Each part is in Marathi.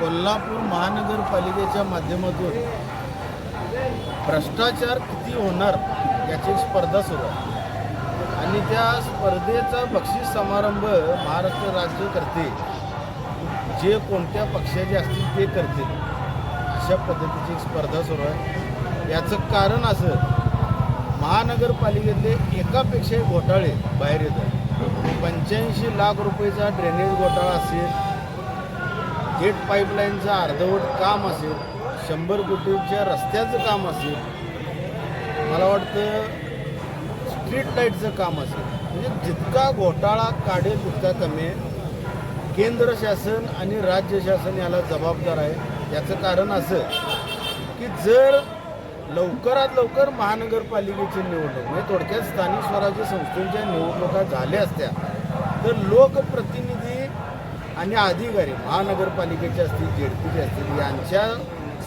कोल्हापूर महानगरपालिकेच्या माध्यमातून भ्रष्टाचार किती होणार याची स्पर्धा सुरू आहे. आणि त्या स्पर्धेचा बक्षीस समारंभ महाराष्ट्र राज्य करते. जे कोणत्या पक्षाचे असतील ते करते अशा पद्धतीची स्पर्धा सुरू आहे. याचं कारण असं महानगरपालिकेतले एकापेक्षा घोटाळे बाहेर येत आहेत पंच्याऐंशी लाख रुपयेचा ड्रेनेज घोटाळा असेल थेट पाईपलाईनचं अर्धवट काम असेल शंभर कोटीच्या रस्त्याचं काम असेल मला वाटतं स्ट्रीट लाईटचं काम असेल. म्हणजे जितका घोटाळा काढेल तितका कमी आहे. केंद्र शासन आणि राज्य शासन याला जबाबदार आहे. याचं कारण असं की जर लवकरात लवकर महानगरपालिकेची निवडणूक म्हणजे थोडक्यात स्थानिक स्वराज्य संस्थेच्या निवडणुका झाल्या असत्या तर लोकप्रतिनिधी आणि अधिकारी महानगरपालिकेचे असतील जेडपीचे असतील यांच्या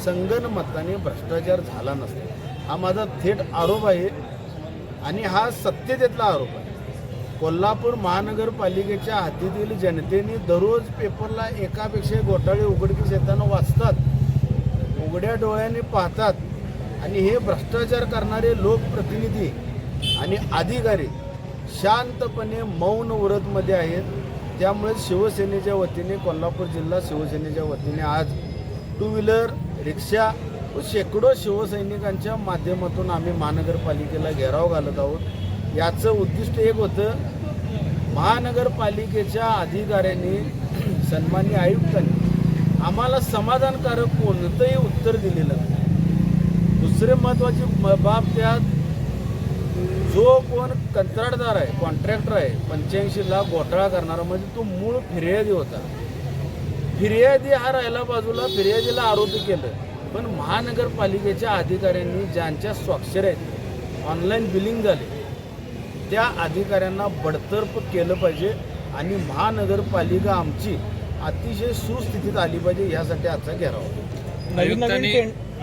संगणमताने भ्रष्टाचार झाला नसतो. हा माझा थेट आरोप आहे आणि हा सत्यतेतला आरोप आहे. कोल्हापूर महानगरपालिकेच्या हातीतील जनतेने दररोज पेपरला एकापेक्षा घोटाळे उघडकीस येताना वाचतात उघड्या डोळ्याने पाहतात आणि हे भ्रष्टाचार करणारे लोकप्रतिनिधी आणि अधिकारी शांतपणे मौन व्रतमध्ये आहेत. त्यामुळे शिवसेनेच्या वतीने कोल्हापूर जिल्हा शिवसेनेच्या वतीने आज टू व्हीलर रिक्षा व शेकडो शिवसैनिकांच्या माध्यमातून आम्ही महानगरपालिकेला घेराव घालत आहोत. याचं उद्दिष्ट एक होतं महानगरपालिकेच्या अधिकाऱ्यांनी सन्मान्य आयुक्तांनी आम्हाला समाधानकारक कोणतंही उत्तर दिलेलं नाही. दुसरे महत्त्वाची म- बाब त्यात जो कोण कंत्राटदार आहे कॉन्ट्रॅक्टर आहे पंच्याऐंशी लाख घोटाळा करणारा म्हणजे तो मूळ फिर्यादी होता. फिर्यादी हा राहिला बाजूला फिर्यादीला आरोपी केलं. पण महानगरपालिकेच्या अधिकाऱ्यांनी ज्यांच्या स्वाक्षऱ्या आहेत ऑनलाईन बिलिंग झाले त्या अधिकाऱ्यांना बडतर्फ केलं पाहिजे आणि महानगरपालिका आमची अतिशय सुस्थितीत आली पाहिजे यासाठी आजचा घेराव. आयुक्तांनी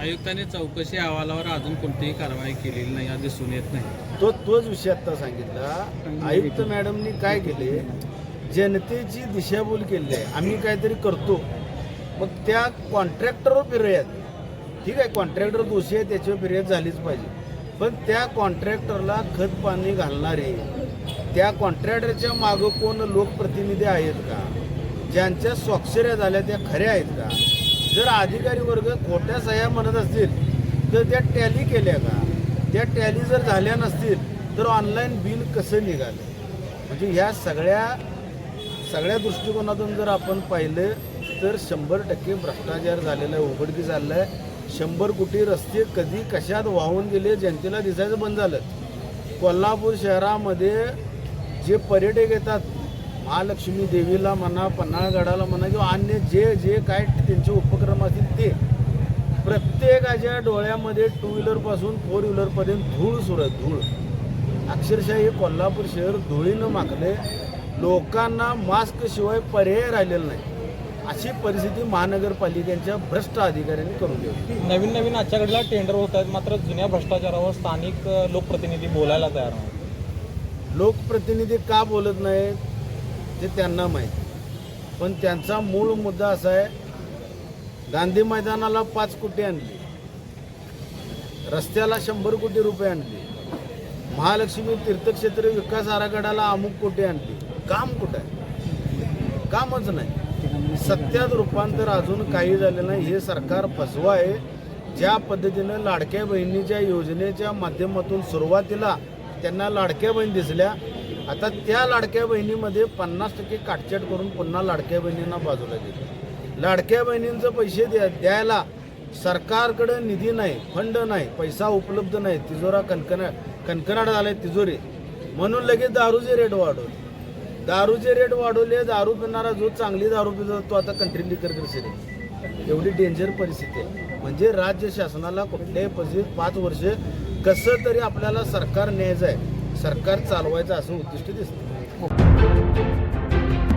आयुक्तांनी चौकशी अहवालावर अजून कोणतीही कारवाई केलेली नाही दिसून येत नाही. तो तोच विषय आत्ता सांगितला. आयुक्त मॅडमनी काय केले? जनतेची दिशाभूल केली आहे. आम्ही काहीतरी करतो. मग त्या कॉन्ट्रॅक्टरवर फिर्याद ठीक आहे कॉन्ट्रॅक्टर दोषी आहे त्याच्यावर फिर्याद झालीच पाहिजे. पण त्या कॉन्ट्रॅक्टरला खत पाणी घालणारे त्या कॉन्ट्रॅक्टरच्या मागं कोण लोकप्रतिनिधी आहेत का? ज्यांच्या स्वाक्षऱ्या झाल्या त्या खऱ्या आहेत का? जर अधिकारी वर्ग खोट्या सह्या म्हणत असतील तर त्या टॅली केल्या का? त्या टॅली जर झाल्या नसतील तर ऑनलाईन बिल कसं निघालं? म्हणजे ह्या सगळ्या सगळ्या दृष्टिकोनातून जर आपण पाहिलं तर शंभर टक्के भ्रष्टाचार झालेला आहे उघडकी झालेला आहे. शंभर कोटी रस्ते कधी कशात वाहून गेले जनतेला दिसायचं बंद झालं. कोल्हापूर शहरामध्ये जे पर्यटक येतात महालक्ष्मी देवीला म्हणा पन्हाळगडाला म्हणा किंवा अन्य जे जे काय त्यांचे उपक्रम असतील ते प्रत्येकाच्या डोळ्यामध्ये टू व्हीलरपासून फोर व्हीलरपर्यंत धूळ सुरू आहे धूळ. अक्षरशः हे कोल्हापूर शहर धुळीनं माखले लोकांना मास्क शिवाय पर्याय राहिलेला नाही. अशी परिस्थिती महानगरपालिकेच्या भ्रष्ट अधिकाऱ्यांनी करून ठेवली. नवीन नवीन आजच्या घडीला टेंडर होत आहेत मात्र जुन्या भ्रष्टाचारावर स्थानिक लोकप्रतिनिधी बोलायला तयार नाही लोकप्रतिनिधी का बोलत नाहीत ते त्यांना माहीत. पण त्यांचा मूळ मुद्दा असा आहे गांधी मैदानाला पाच कोटी आणली. रस्त्याला शंभर कोटी रुपये आणली. महालक्ष्मी तीर्थक्षेत्र विकास आराखड्याला अमुक कोटी आणली. काम कुठं आहे? कामच नाही. सत्यात रूपांतर अजून काही झालं नाही. हे सरकार फसवा आहे ज्या पद्धतीनं लाडक्या बहिणीच्या योजनेच्या माध्यमातून सुरुवातीला त्यांना लाडक्या बहीण दिसल्या आता त्या लाडक्या बहिणीमध्ये पन्नास टक्के काटछाट करून पुन्हा लाडक्या बहिणींना बाजूला दिली. लाडक्या बहिणींचं पैसे द्या द्यायला सरकारकडं निधी नाही फंड नाही पैसा उपलब्ध नाही. तिजोरा कणकणा कणकणाट झाला तिजोरी. म्हणून लगेच दारूचे रेट वाढवले. दारूचे रेट वाढवले दारू पिणारा जो चांगली दारू पितो तो आता कंट्री लिकर करशील. एवढी डेंजर परिस्थिती आहे. म्हणजे राज्य शासनाला कुठल्याही परिस्थितीत पाच वर्ष कसं तरी आपल्याला सरकार न्यायचं आहे. सरकार चालवायचं असं उद्दिष्ट दिसतं.